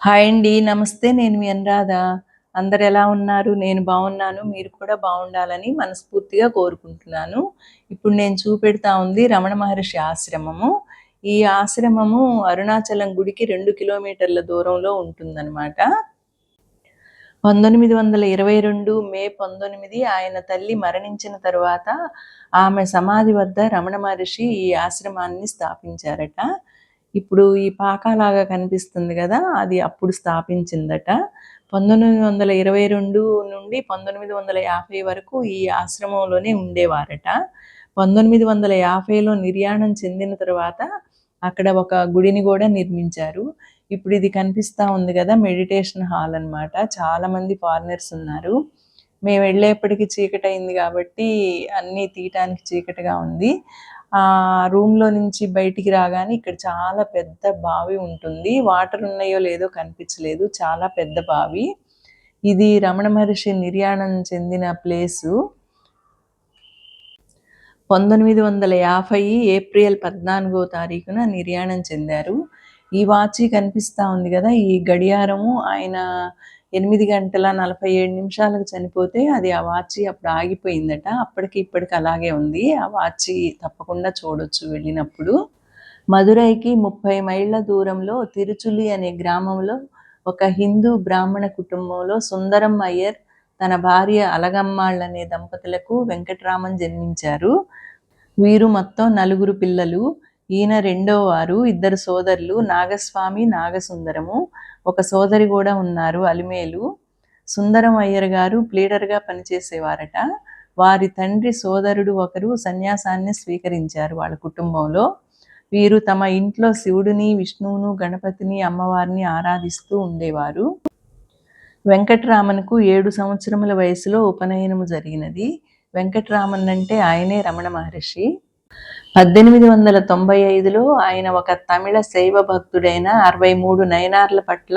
Hi అండి నమస్తే. నేను మీ అనురాధ. అందరు ఎలా ఉన్నారు? నేను బాగున్నాను. మీరు కూడా బాగుండాలని మనస్ఫూర్తిగా కోరుకుంటున్నాను. ఇప్పుడు నేను చూపెడతా ఉంది రమణ మహర్షి ఆశ్రమము. ఈ ఆశ్రమము అరుణాచలం గుడికి రెండు కిలోమీటర్ల దూరంలో ఉంటుందన్నమాట. పంతొమ్మిది వందల ఇరవై రెండు మే పంతొమ్మిది ఆయన తల్లి మరణించిన తరువాత ఆమె సమాధి వద్ద రమణ మహర్షి ఈ ఆశ్రమాన్ని స్థాపించారట. ఇప్పుడు ఈ పాకాలాగా కనిపిస్తుంది కదా అది అప్పుడు స్థాపించిందట. పంతొమ్మిది వందల ఇరవై రెండు నుండి పంతొమ్మిది వందల యాభై వరకు ఈ ఆశ్రమంలోనే ఉండేవారట. పంతొమ్మిది వందల యాభైలో నిర్యాణం చెందిన తర్వాత అక్కడ ఒక గుడిని కూడా నిర్మించారు. ఇప్పుడు ఇది కనిపిస్తూ ఉంది కదా మెడిటేషన్ హాల్ అనమాట చాలామంది ఫారినర్స్ ఉన్నారు. మేము వెళ్ళేప్పటికి చీకటి అయింది కాబట్టి అన్నీ తీయటానికి చీకటిగా ఉంది. రూమ్లో నుంచి బయటికి రాగానే ఇక్కడ చాలా పెద్ద బావి ఉంటుంది. వాటర్ ఉన్నాయో లేదో కనిపించలేదు. చాలా పెద్ద బావి. ఇది రమణ మహర్షి నిర్యాణం చెందిన ప్లేసు. పంతొమ్మిది వందల యాభై ఏప్రిల్ పద్నాలుగో తారీఖున నిర్యాణం చెందారు. ఈ వాచి కనిపిస్తూ ఉంది కదా ఈ గడియారము ఆయన ఎనిమిది గంటల నలభై ఏడు నిమిషాలకు చనిపోతే అది ఆ వాచి అప్పుడు ఆగిపోయిందట. అప్పటికి ఇప్పటికి అలాగే ఉంది. ఆ వాచి తప్పకుండా చూడొచ్చు వెళ్ళినప్పుడు. మదురైకి ముప్పై మైళ్ళ దూరంలో తిరుచులి అనే గ్రామంలో ఒక హిందూ బ్రాహ్మణ కుటుంబంలో సుందరం అయ్యర్ తన భార్య అలగమ్మాళ్ళ అనే దంపతులకు వెంకటరామన్ జన్మించారు. వీరు మొత్తం నలుగురు పిల్లలు. ఈయన రెండో వారు. ఇద్దరు సోదరులు. నాగస్వామి నాగసుందరము. ఒక సోదరి కూడా ఉన్నారు అలిమేలు. సుందరం అయ్యర్ గారు ప్లీడర్గా పనిచేసేవారట. వారి తండ్రి సోదరుడు ఒకరు సన్యాసాన్ని స్వీకరించారు వాళ్ళ కుటుంబంలో. వీరు తమ ఇంట్లో శివుడిని విష్ణువును గణపతిని అమ్మవారిని ఆరాధిస్తూ ఉండేవారు. వెంకటరామన్కు ఏడు సంవత్సరముల వయసులో ఉపనయనము జరిగినది. వెంకటరామన్ అంటే ఆయనే రమణ మహర్షి. పద్దెనిమిది వందల తొంభై ఐదులో ఆయన ఒక తమిళ శైవ భక్తుడైన అరవై మూడు నయనార్ల పట్ల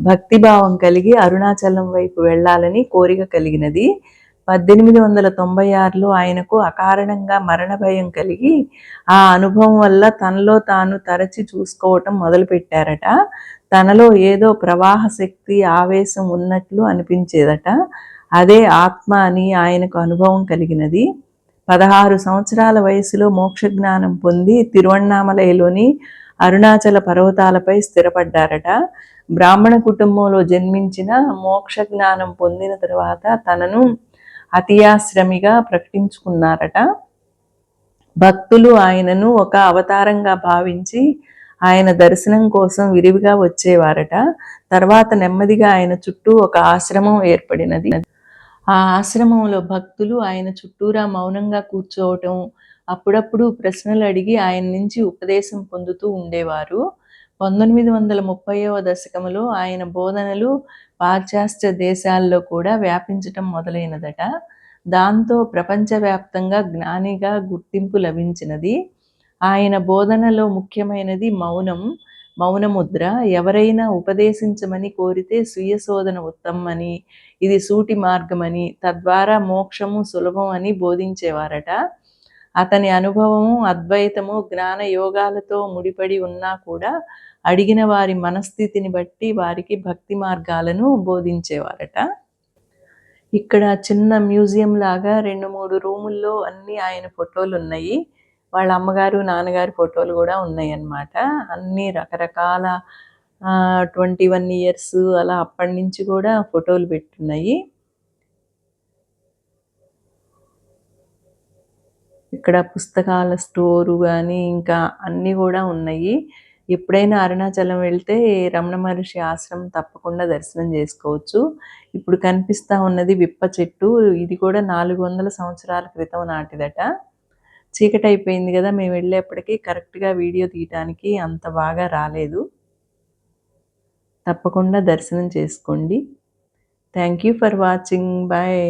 భక్తిభావం కలిగి అరుణాచలం వైపు వెళ్ళాలని కోరిక కలిగినది. పద్దెనిమిది వందల తొంభై ఆరులో ఆయనకు అకారణంగా మరణ భయం కలిగి ఆ అనుభవం వల్ల తనలో తాను తరచి చూసుకోవటం మొదలుపెట్టారట. తనలో ఏదో ప్రవాహ శక్తి ఆవేశం ఉన్నట్లు అనిపించేదట. అదే ఆత్మ అని ఆయనకు అనుభవం కలిగినది. పదహారు సంవత్సరాల వయసులో మోక్ష జ్ఞానం పొంది తిరువణ్ణామలయలోని అరుణాచల పర్వతాలపై స్థిరపడ్డారట. బ్రాహ్మణ కుటుంబంలో జన్మించిన మోక్ష జ్ఞానం పొందిన తర్వాత తనను అతియాశ్రమిగా ప్రకటించుకున్నారట. భక్తులు ఆయనను ఒక అవతారంగా భావించి ఆయన దర్శనం కోసం విరివిగా వచ్చేవారట. తర్వాత నెమ్మదిగా ఆయన చుట్టూ ఒక ఆశ్రమం ఏర్పడినది. ఆ ఆశ్రమంలో భక్తులు ఆయన చుట్టూరా మౌనంగా కూర్చోవటం అప్పుడప్పుడు ప్రశ్నలు అడిగి ఆయన నుంచి ఉపదేశం పొందుతూ ఉండేవారు. పంతొమ్మిది వందల ముప్పైవ దశకంలో ఆయన బోధనలు పాశ్చాత్య దేశాల్లో కూడా వ్యాపించటం మొదలైనదట. దాంతో ప్రపంచవ్యాప్తంగా జ్ఞానిగా గుర్తింపు లభించినది. ఆయన బోధనలో ముఖ్యమైనది మౌనం. మౌనముద్ర. ఎవరైనా ఉపదేశించమని కోరితే స్వీయ శోధన ఉత్తమని ఇది సూటి మార్గమని తద్వారా మోక్షము సులభం అని బోధించేవారట. అతని అనుభవము అద్వైతము జ్ఞాన యోగాలతో ముడిపడి ఉన్నా కూడా అడిగిన వారి మనస్థితిని బట్టి వారికి భక్తి మార్గాలను బోధించేవారట. ఇక్కడ చిన్న మ్యూజియం లాగా రెండు మూడు రూముల్లో అన్ని ఆయన ఫోటోలు ఉన్నాయి వాళ్ళ అమ్మగారు నాన్నగారి ఫోటోలు కూడా ఉన్నాయి అన్నమాట అన్ని రకరకాల ట్వంటీ వన్ ఇయర్స్ అలా అప్పటి నుంచి కూడా ఫోటోలు పెట్టున్నాయి. ఇక్కడ పుస్తకాల స్టోరు కానీ ఇంకా అన్నీ కూడా ఉన్నాయి. ఎప్పుడైనా అరుణాచలం వెళ్తే రమణ మహర్షి ఆశ్రమం తప్పకుండా దర్శనం చేసుకోవచ్చు. ఇప్పుడు కనిపిస్తూ ఉన్నది విప్ప చెట్టు. ఇది కూడా నాలుగు వందల సంవత్సరాల క్రితం నాటిదట. చీకటి అయిపోయింది కదా మేము వెళ్ళేప్పటికీ కరెక్ట్గా వీడియో తీయటానికి అంత బాగా రాలేదు. తప్పకుండా దర్శనం చేసుకోండి. Thank you for watching. Bye.